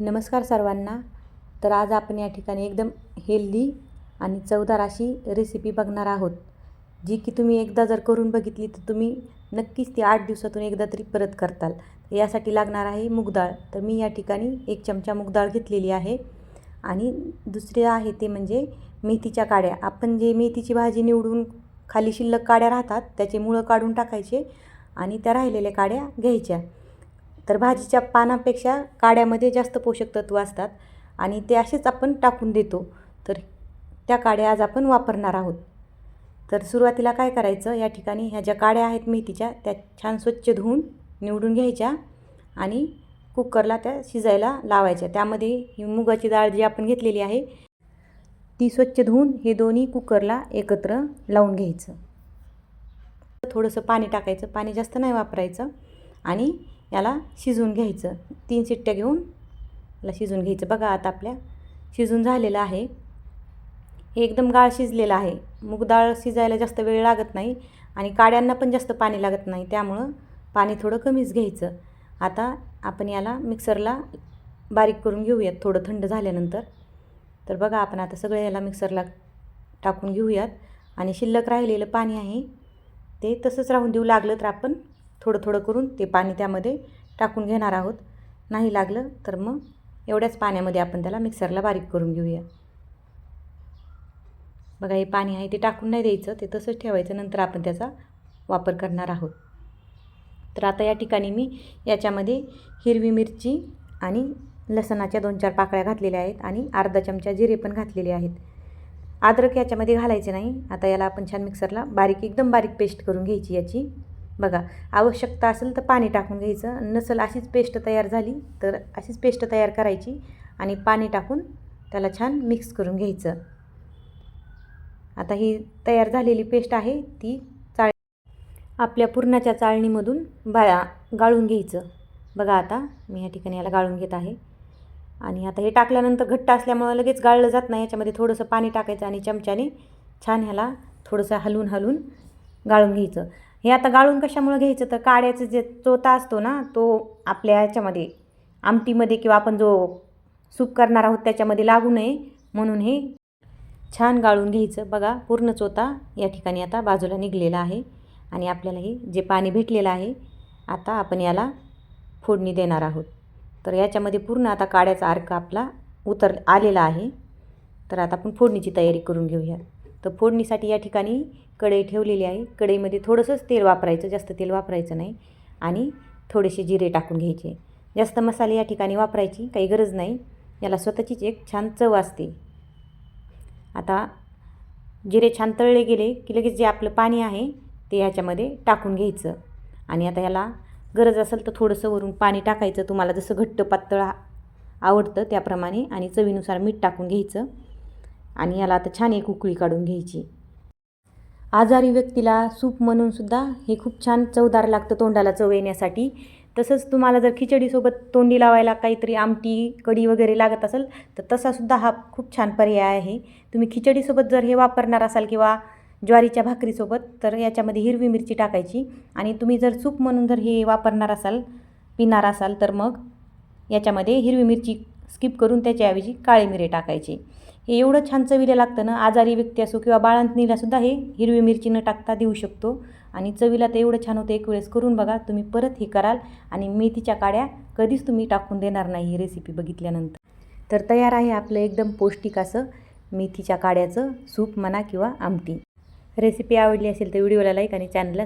नमस्कार सर्वांना. तर आज आपण या ठिकाणी एकदम हेल्दी आणि चवदार अशी रेसिपी बघणार आहोत. जी की तुम्ही एकदा जर करून बघितली तर तुम्ही नक्कीच ती आठ दिवसातून एकदा तरी परत करताल. यासाठी लागणार आहे मूगडाळ तर मी या ठिकाणी एक चमचा मूगडाळ घेतलेली आहे. आणि दुसरे आहे ते म्हणजे मेथीच्या काड्या. आपण जे मेथीची भाजी निवडून खाली शिल्लक काड्या राहतात त्याचे मुळं काढून टाकायचे आणि त्या राहिलेल्या काड्या घ्यायच्या. तर भाजीच्या पानापेक्षा काड्यामध्ये जास्त पोषक तत्व असतात आणि ते असेच आपण टाकून देतो. तर त्या काड्या आज आपण वापरणार आहोत. तर सुरुवातीला काय करायचं? या ठिकाणी ह्या ज्या काड्या आहेत मेथीच्या त्या छान स्वच्छ धुवून निवडून घ्यायच्या आणि कुकरला त्या शिजायला लावायच्या. त्यामध्ये ही मुगाची डाळ जी आपण घेतलेली आहे ती स्वच्छ धुवून हे दोन्ही कुकरला एकत्र लावून घ्यायचं. थोडंसं पाणी टाकायचं. पाणी जास्त नाही वापरायचं आणि याला शिजवून घ्यायचं. तीन शिट्ट्या घेऊन याला शिजवून घ्यायचं. बघा आता आपल्या शिजून झालेलं आहे. हे एकदम गाळ शिजलेलं आहे. मूग डाळ शिजायला जास्त वेळ लागत नाही आणि काड्यांना पण जास्त पाणी लागत नाही. त्यामुळं पाणी थोडं कमीच घ्यायचं. आता आपण याला मिक्सरला बारीक करून घेऊयात. थोडं थंड झाल्यानंतर. तर बघा आपण आता सगळं याला मिक्सरला टाकून घेऊयात. आणि शिल्लक राहिलेलं पाणी आहे. ते तसंच राहून देऊ. लागलं तर आपण थोडं थोडं करून ते पाणी त्यामध्ये टाकून घेणार आहोत. नाही लागलं तर मग एवढ्याच पाण्यामध्ये आपण त्याला मिक्सरला बारीक करून घेऊया. बघा हे पाणी आहे ते टाकून नाही द्यायचं ते तसंच ठेवायचं नंतर आपण त्याचा वापर करणार आहोत. तर आता या ठिकाणी मी याच्यामध्ये हिरवी मिरची आणि लसणाच्या दोन चार पाकळ्या घातलेल्या आहेत आणि अर्धा चमचा जिरे पण घातलेले आहेत. अद्रक याच्यामध्ये घालायचे नाही. आता याला आपण छान मिक्सरला बारीक एकदम बारीक पेस्ट करून घ्यायची याची. बघा आवश्यकता असेल तर पाणी टाकून घ्यायचं. नसेल अशीच पेस्ट तयार झाली तर अशीच पेस्ट तयार करायची आणि पाणी टाकून त्याला छान मिक्स करून घ्यायचं. आता ही तयार झालेली पेस्ट आहे ती चाळ आपल्या पुरणाच्या चाळणीमधून बा गाळून घ्यायचं. बघा आता मी या ठिकाणी याला गाळून घेत आहे. आणि आता हे टाकल्यानंतर घट्ट असल्यामुळं लगेच गाळलं जात नाही याच्यामध्ये थोडंसं पाणी टाकायचं आणि चमच्याने छान ह्याला थोडंसं हलवून हलवून गाळून घ्यायचं. हे आता गाळून कशामुळं घ्यायचं? तर काड्याचं जे चोता असतो ना तो आपल्या ह्याच्यामध्ये आमटीमध्ये किंवा आपण जो सूप करणार आहोत त्याच्यामध्ये लागू नये. म्हणून हे छान गाळून घ्यायचं. बघा पूर्ण चोता या ठिकाणी आता बाजूला निघलेला आहे. आणि आपल्याला हे जे पाणी भेटलेलं आहे आता आपण याला फोडणी देणार आहोत. तर याच्यामध्ये पूर्ण आता काड्याचा अर्क आपला उतर आलेला आहे. तर आता आपण फोडणीची तयारी करून घेऊयात. तर फोडणीसाठी या ठिकाणी कढई ठेवलेली आहे. कढईमध्ये थोडंसंच तेल वापरायचं जास्त तेल वापरायचं नाही. आणि थोडेसे जिरे टाकून घ्यायचे. जास्त मसाले या ठिकाणी वापरायची काही गरज नाही. याला स्वतःचीच एक छान चव असते. आता जिरे छान तळले गेले की लगेच जे आपलं पाणी आहे ते ह्याच्यामध्ये टाकून घ्यायचं. आणि आता याला गरज असेल तर थोडंसं वरून पाणी टाकायचं. तुम्हाला जसं घट्ट पातळ आवडतं त्याप्रमाणे आणि चवीनुसार मीठ टाकून घ्यायचं. आणि याला आता छान एक उकळी काढून घ्यायची. आजारी व्यक्तीला सूप म्हणूनसुद्धा हे खूप छान चवदार लागतं तोंडाला चव येण्यासाठी. तसंच तुम्हाला जर खिचडीसोबत तोंडी लावायला काहीतरी आमटी कढी वगैरे लागत असेल तर तसासुद्धा हा खूप छान पर्याय आहे. तुम्ही खिचडीसोबत जर हे वापरणार असाल किंवा ज्वारीच्या भाकरीसोबत तर याच्यामध्ये हिरवी मिरची टाकायची. आणि तुम्ही जर सूप म्हणून जर हे वापरणार असाल पिणार असाल तर मग याच्यामध्ये हिरवी मिरची स्किप करून त्याच्याऐवजी काळे मिरे टाकायचे. हे एवढं छान चवीला लागतं ना आजारी व्यक्ती असो किंवा बाळंतणीलासुद्धा हे हिरवी मिरची न टाकता देऊ शकतो. आणि चवीला तर एवढं छान होतं एक वेळेस करून बघा तुम्ही परत हे कराल आणि मेथीच्या काड्या कधीच तुम्ही टाकून देणार नाही ही रेसिपी बघितल्यानंतर. तर तयार आहे आपलं एकदम पौष्टिक असं मेथीच्या काड्याचं सूप म्हणा किंवा आमटी. रेसिपी आवडली असेल तर व्हिडिओला लाईक आणि चॅनलला